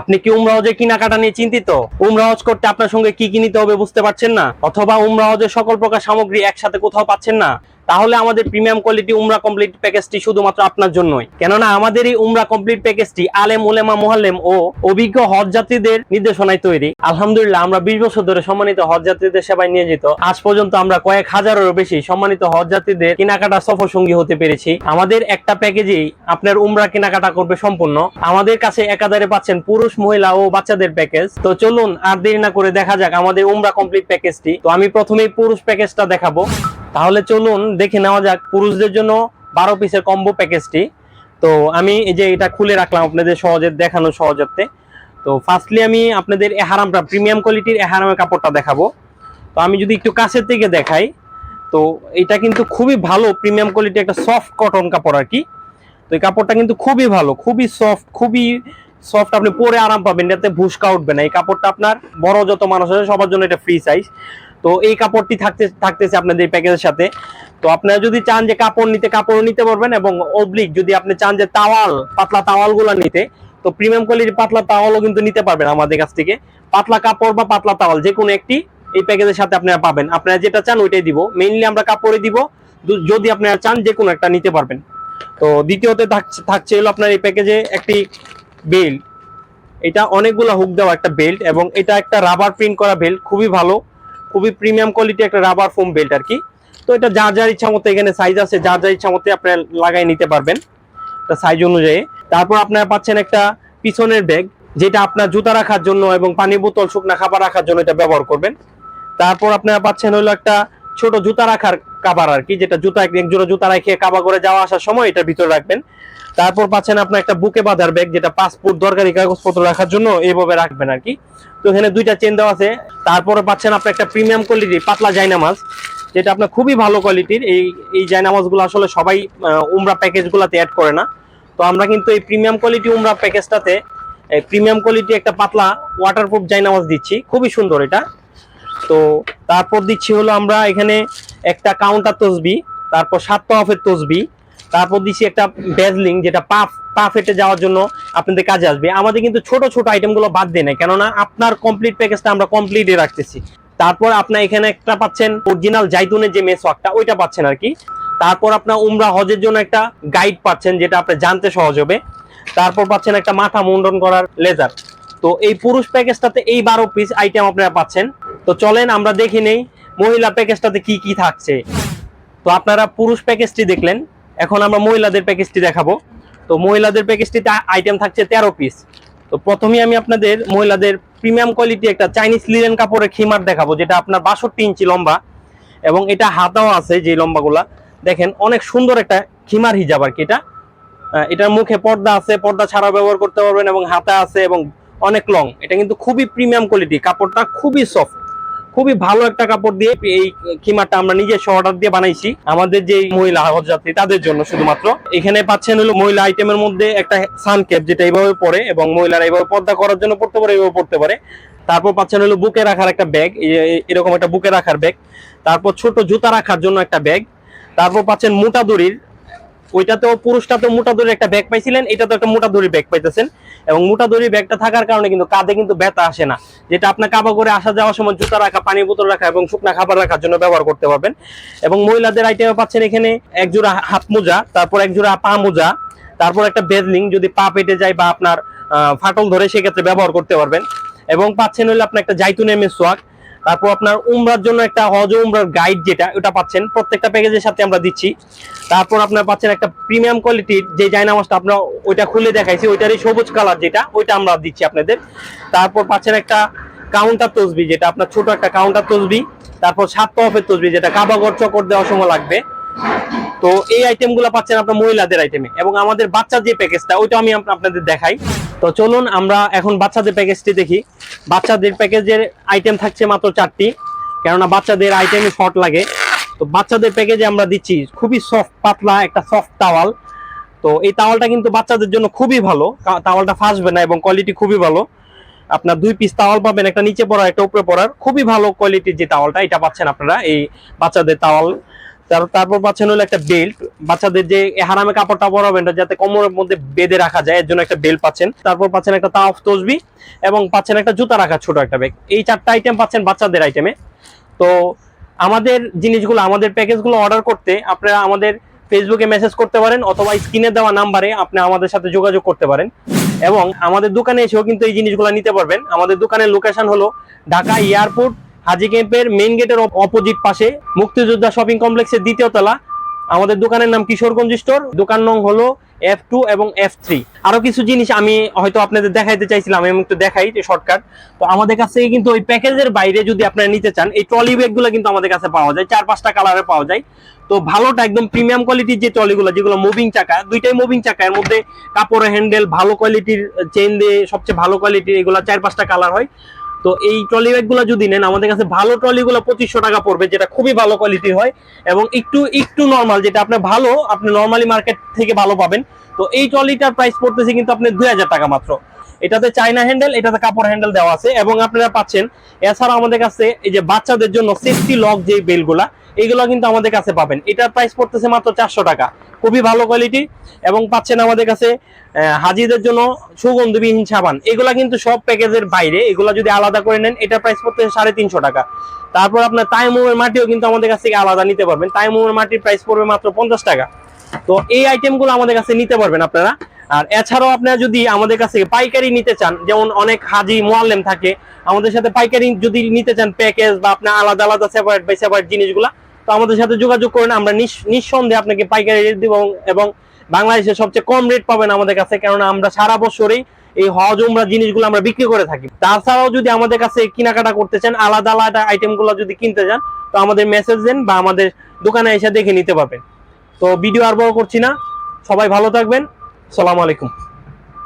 আপনি কি উমরা হজের কেনাকাটা নিয়ে চিন্তিত? উমরাহজ করতে আপনার সঙ্গে কি কি নিতে হবে বুঝতে পারছেন না? অথবা উমরাহজের সকল প্রকার সামগ্রী একসাথে কোথাও পাচ্ছেন না? তাহলে আমাদের প্রিমিয়াম কোয়ালিটি উমরা কমপ্লিট প্যাকেজটি শুধুমাত্র আপনার জন্যই। কেননা আমাদের এই উমরা কমপ্লিট প্যাকেজটি আলেম উলেমা মোহাল্লেম ও অভিজ্ঞ হজ যাত্রীদের নির্দেশনায় তৈরি। আলহামদুলিল্লাহ, আমরা বিশ বছর ধরে সম্মানিত হজ যাত্রীদের সেবায় নিয়োজিত। আজ পর্যন্ত আমরা কয়েক হাজারেরও বেশি সম্মানিত হজ যাত্রীদের কেনাকাটা সফর সঙ্গী হতে পেরেছি। আমাদের একটা প্যাকেজেই আপনার উমরা কেনাকাটা করবে সম্পূর্ণ। আমাদের কাছে একাধারে পাচ্ছেন পুরুষ, মহিলা ও বাচ্চাদের প্যাকেজ। তো চলুন আর দেরি না করে দেখা যাক আমাদের উমরা কমপ্লিট প্যাকেজটি তো আমি প্রথমেই পুরুষ প্যাকেজটা দেখাবো। তাহলে চলুন দেখে নেওয়া যাক পুরুষদের জন্য বারো পিসের কম্বো প্যাকেজটি তো আমি এই যে এটা খুলে রাখলাম আপনাদের সহজে দেখানো সহজার্থে তো ফার্স্টলি আমি আপনাদের এহারামটা প্রিমিয়াম কোয়ালিটির এহারামের কাপড়টা দেখাবো। তো আমি যদি একটু কাছের থেকে দেখাই, তো এটা কিন্তু খুবই ভালো প্রিমিয়াম কোয়ালিটি একটা সফট কটন কাপড় আর কি। তো এই কাপড়টা কিন্তু খুবই ভালো, খুবই সফট খুবই সফট আপনি পরে আরাম পাবেন, এটাতে ভুসকা উঠবে না। এই কাপড়টা আপনার বড় যত মানুষ আছে সবার জন্য এটা ফ্রি সাইজ তো এই কাপড়টি থাকতে, থাকতেছে আপনাদের প্যাকেজের সাথে। তো আপনারা যদি চান যে কাপড় নিতে, কাপড়ও নিতে পারবেন এবং অবলিক যদি আপনি চান যে তাওয়াল পাতলা তাওয়ালগুলো নিতে, তো প্রিমিয়াম কোয়ালিটির পাতলা তাওয়ালও কিন্তু নিতে পারবেন আমাদের কাছ থেকে। পাতলা কাপড় বা পাতলা তাওয়াল যে কোনো একটি এই প্যাকেজের সাথে আপনারা পাবেন। আপনারা যেটা চান ওইটাই দিব। মেইনলি আমরা কাপড়ে দিব যদি আপনারা চান যে কোনো একটা নিতে পারবেন। তো দ্বিতীয়তে থাকছে- থাকছে হলো আপনার এই প্যাকেজে একটি বেল্ট এটা অনেকগুলো হুক দেওয়া একটা বেল্ট এবং এটা একটা রাবার প্রিন্ট করা বেল্ট খুবই ভালো। খুবই প্রিমিয়াম কোয়ালিটি একটা রাবার ফোম বেল্ট আর কি। তো এটা যার যার ইচ্ছা মতো এখানে সাইজ আছে, যার যার ইচ্ছা মতো আপনার লাগাই নিতে পারবেন তা সাইজ অনুযায়ী। তারপর আপনারা পাচ্ছেন একটা পিছনের ব্যাগ যেটা আপনার জুতা রাখার জন্য এবং পানি বোতল শুকনা খাবার রাখার জন্য এটা ব্যবহার করবেন। তারপর আপনারা পাচ্ছেন হলো একটা ছোট জুতা রাখার কাবার আর কি যেটা জুতা এক জোড়া জুতা রেখে কাবা করে যাওয়া আসার সময় এটার ভিতরে রাখবেন। তারপর পাচ্ছেন আপনার একটা বুকে বাঁধার ব্যাগ যেটা পাসপোর্ট দরকারি কাগজপত্র রাখার জন্য এইভাবে রাখবেন আর কি তো এখানে দুইটা চেন দেওয়া আছে। তারপরে পাচ্ছেন আপনার একটা প্রিমিয়াম কোয়ালিটির পাতলা জায়নামাজ যেটা আপনার খুবই ভালো কোয়ালিটির এই এই জায়নামাজগুলো আসলে সবাই উমরা প্যাকেজগুলোতে অ্যাড করে না। তো আমরা কিন্তু এই প্রিমিয়াম কোয়ালিটি উমরা প্যাকেজটাতে প্রিমিয়াম কোয়ালিটি একটা পাতলা ওয়াটারপ্রুফ জায়নামাজ দিচ্ছি। খুবই সুন্দর এটা। তো তারপর দিচ্ছি হলো আমরা এখানে একটা কাউন্টার তসবি, তারপর সাত তফের তসবি, তারপর দিচ্ছি একটা ব্যাজলিং যেটা পাফ পা ফেটে যাওয়ার জন্য আপনাদের কাজে আসবে। আমাদের কিন্তু ছোট ছোট আইটেমগুলো বাদ দিয়ে নেয় কেননা আপনার কমপ্লিট প্যাকেজটা আমরা কমপ্লিটে রাখতেছি। তারপর আপনার এখানে একটা পাচ্ছেন অরিজিনাল জাইতুনের যে মেসওয়াকটা ওইটা পাচ্ছেন আর কি তারপর আপনার উমরা হজের জন্য একটা গাইড পাচ্ছেন, যেটা আপনি জানতে সহজ হবে। তারপর পাচ্ছেন একটা মাথা মুন্ডন করার লেজার তো এই পুরুষ প্যাকেজটাতে এই বারো পিস আইটেম আপনারা পাচ্ছেন। তো চলেন আমরা দেখি নেই মহিলা প্যাকেজটাতে কি কি থাকছে। তো আপনারা পুরুষ প্যাকেজটি দেখলেন, এখন আমরা মহিলাদের প্যাকেজটি দেখাবো। তো মহিলাদের প্যাকেজটিতে আইটেম থাকছে তেরো পিস। তো প্রথমেই আমি আপনাদের মহিলাদের প্রিমিয়াম কোয়ালিটি একটা চাইনিজ লিলেন কাপড়ের খিমার দেখাবো, যেটা আপনার বাষট্টি ইঞ্চি লম্বা এবং এটা হাতাও আছে যে লম্বাগুলা। দেখেন, অনেক সুন্দর একটা খিমার হিজাব আর কি এটা। এটার মুখে পর্দা আছে, পর্দা ছাড়াও ব্যবহার করতে পারবেন এবং হাতা আছে এবং অনেক লং এটা কিন্তু খুবই প্রিমিয়াম কোয়ালিটি, কাপড়টা খুবই সফট খুবই ভালো একটা কাপড় দিয়ে এই খিমারটা আমরা নিজস্ব অর্ডার দিয়ে বানাইছি। আমাদের যে মহিলা হজযাত্রী, তাদের জন্য শুধুমাত্র। এখানে পাচ্ছেন হলো মহিলা আইটেমের মধ্যে একটা সানকেপ যেটা এইভাবে পরে এবং মহিলারা এইভাবে পর্দা করার জন্য পড়তে পারে এইভাবে পড়তে পারে। তারপর পাচ্ছেন হলো বুকে রাখার একটা ব্যাগ এরকম একটা বুকে রাখার ব্যাগ তারপর ছোট জুতা রাখার জন্য একটা ব্যাগ তারপর পাচ্ছেন মোটা দড়ির ওইটাতেও পুরুষটাতেও মোটা দড়ির একটা ব্যাগ পাইছিলেন, এটাতেও একটা মোটা দড়ির ব্যাগ পাইতেছেন এবং মোটা দড়ির ব্যাগটা থাকার কারণে কিন্তু কাঁধে কিন্তু ব্যথা আসে না, যেটা আপনার কাবা করে আসা যাওয়ার সময় জুতা রাখা পানি বোতল রাখা এবং শুকনা খাবার রাখার জন্য ব্যবহার করতে পারবেন। এবং মহিলাদের আইটেমে পাচ্ছেন এখানে এক জোড়া হাত মোজা, তারপর এক জোড়া পা মোজা, তারপর একটা বেজলিং, যদি পা পেটে যায় বা আপনার ফাটল ধরে সেক্ষেত্রে ব্যবহার করতে পারবেন। এবং পাচ্ছেন হলে আপনার একটা জাইতুনের মেসোয়াক তারপর আপনার উমরার জন্য একটা হজ উমরার গাইড যেটা, ওটা পাচ্ছেন। প্রত্যেকটা প্যাকেজের সাথে আমরা দিচ্ছি। তারপর আপনার পাচ্ছেন একটা প্রিমিয়াম কোয়ালিটির যে জায়নামাজটা আপনার ওইটা খুলে দেখাইছি, ওইটারই সবুজ কালার যেটা, ওইটা আমরা দিচ্ছি আপনাদের। তারপর পাচ্ছেন একটা কাউন্টার তসবি যেটা, আপনার ছোট একটা কাউন্টার তসবি। তারপর সাত তফের তসবি যেটা, কাবাগর চকর দেওয়ার সময় লাগবে। তো এই আইটেমগুলো পাচ্ছেন আপনার মহিলাদের আইটেমে এবং আমাদের বাচ্চার যে প্যাকেজটা ওইটা আমি আপ- আপনাদের দেখাই। তো চলুন আমরা এখন বাচ্চাদের প্যাকেজটি দেখি। বাচ্চাদের প্যাকেজের আইটেম থাকছে মাত্র চারটি, কেননা বাচ্চাদের আইটেমে শর্ট লাগে। তো বাচ্চাদের প্যাকেজে আমরা দিচ্ছি খুবই সফট পাতলা একটা সফট টাওয়াল তো এই টাওয়ালটা কিন্তু বাচ্চাদের জন্য খুবই ভালো। টাওয়ালটা ফাঁসবে না এবং কোয়ালিটি খুবই ভালো। আপনার দুই পিস টাওয়াল পাবেন, একটা নিচে পড়ার, একটা উপরে পড়ার। খুবই ভালো কোয়ালিটির যে টাওয়ালটা এটা পাচ্ছেন আপনারা এই বাচ্চাদের টাওয়াল তারপর পাচ্ছেন হলো একটা বেল্ট বাচ্চাদের যে হারামে কাপড়টা পরাবেন এটা যাতে কোমরের মধ্যে বেঁধে রাখা যায়, এর জন্য একটা বেল্ট পাচ্ছেন। তারপর পাচ্ছেন একটা তাওয়াফ তসবি এবং পাচ্ছেন একটা জুতা রাখার ছোট একটা ব্যাগ এই চারটা আইটেম পাচ্ছেন বাচ্চাদের আইটেমে তো আমাদের জিনিসগুলো, আমাদের প্যাকেজগুলো অর্ডার করতে আপনারা আমাদের ফেসবুকে মেসেজ করতে পারেন অথবা স্ক্রিনে দেওয়া নাম্বারে আপনি আমাদের সাথে যোগাযোগ করতে পারেন। এবং আমাদের দোকানে এসেও কিন্তু এই জিনিসগুলো নিতে পারবেন। আমাদের দোকানের লোকেশন হলো ঢাকা এয়ারপোর্ট হাজি ক্যাম্পের মেইন গেটের অপোজিট পাশে মুক্তিযোদ্ধা শপিং কমপ্লেক্সের দ্বিতীয় তলা। আমাদের দোকানের নাম কিশোরগঞ্জ স্টোর দোকান নং হলো এফ টু এবং এফ থ্রি আরও কিছু জিনিস আমি হয়তো আপনাদের দেখাইতে চাইছিলাম, আমি একটু দেখাই যে শর্টকাট তো আমাদের কাছে কিন্তু ওই প্যাকেজের বাইরে যদি আপনারা নিতে চান, এই ট্রলি ব্যাগগুলো কিন্তু আমাদের কাছে পাওয়া যায়, চার পাঁচটা কালারে পাওয়া যায়। তো ভালোটা একদম প্রিমিয়াম কোয়ালিটির যে ট্রলিগুলো যেগুলো মুভিং চাকা, দুইটাই মুভিং চাকা, এর মধ্যে কাপড়ের হ্যান্ডেল ভালো কোয়ালিটির চেন দিয়ে সবচেয়ে ভালো কোয়ালিটির এগুলো চার পাঁচটা কালার হয়। তো এই ট্রলি ব্যাগগুলো যদি নেন, আমাদের কাছে ভালো ট্রলি গুলো পঁচিশশো টাকা পড়বে, যেটা খুবই ভালো কোয়ালিটি হয় এবং একটু একটু নর্মাল যেটা আপনার ভালো, আপনি নর্মালি মার্কেট থেকে ভালো পাবেন। তো এই ট্রলিটার প্রাইস পড়তেছে কিন্তু আপনি দুই হাজার টাকা মাত্র। এটাতে চাইনা হ্যান্ডেল এটাতে কাপড় হ্যান্ডেল দেওয়া আছে এবং আপনারা পাচ্ছেন। এছাড়া আমাদের কাছে এই যে বাচ্চাদের জন্য সেফটি লক যে বেলগুলা এইগুলো কিন্তু আমাদের কাছে পাবেন। এটার প্রাইস পড়তেছে মাত্র চারশো টাকা। খুবই ভালো কোয়ালিটি এবং পাচ্ছেন আমাদের কাছে হাজিদের জন্য সুগন্ধবিহীন সাবান। এগুলা কিন্তু সব প্যাকেজের বাইরে, এগুলা যদি আলাদা করে নেন, এটার প্রাইস পড়তেছে সাড়ে তিনশো টাকা। তারপর আপনার তাইমুমের মাটিও কিন্তু আমাদের কাছ থেকে আলাদা নিতে পারবেন। তাইমুমের মাটির প্রাইস পড়বে মাত্র পঞ্চাশ টাকা। তো এই আইটেমগুলো আমাদের কাছে নিতে পারবেন আপনারা। আর এছাড়াও আপনারা যদি আমাদের কাছ পাইকারি নিতে চান, যেমন অনেক হাজি মোয়াল্লেম থাকে, আমাদের সাথে পাইকারি যদি নিতে চান প্যাকেজ বা আপনার আলাদা আলাদা সেপারেট বাই সেপারেট জিনিসগুলা, তো আমাদের সাথে যোগাযোগ করেন। আমরা নিঃসন্দেহে আপনাকে পাইকারি রেট দিব এবং বাংলাদেশে সবচেয়ে কম রেট পাবেন আমাদের কাছে, কেননা আমরা সারা বছরেই এই হজ, উমরা জিনিসগুলো আমরা বিক্রি করে থাকি। তাছাড়াও যদি আমাদের কাছে কেনাকাটা করতে চান, আলাদা আলাদা আইটেমগুলো যদি কিনতে চান, তো আমাদের মেসেজ দেন বা আমাদের দোকানে এসে দেখে নিতে পারবেন। তো ভিডিও আর বড় করছি না। সবাই ভালো থাকবেন। সালাম আলাইকুম।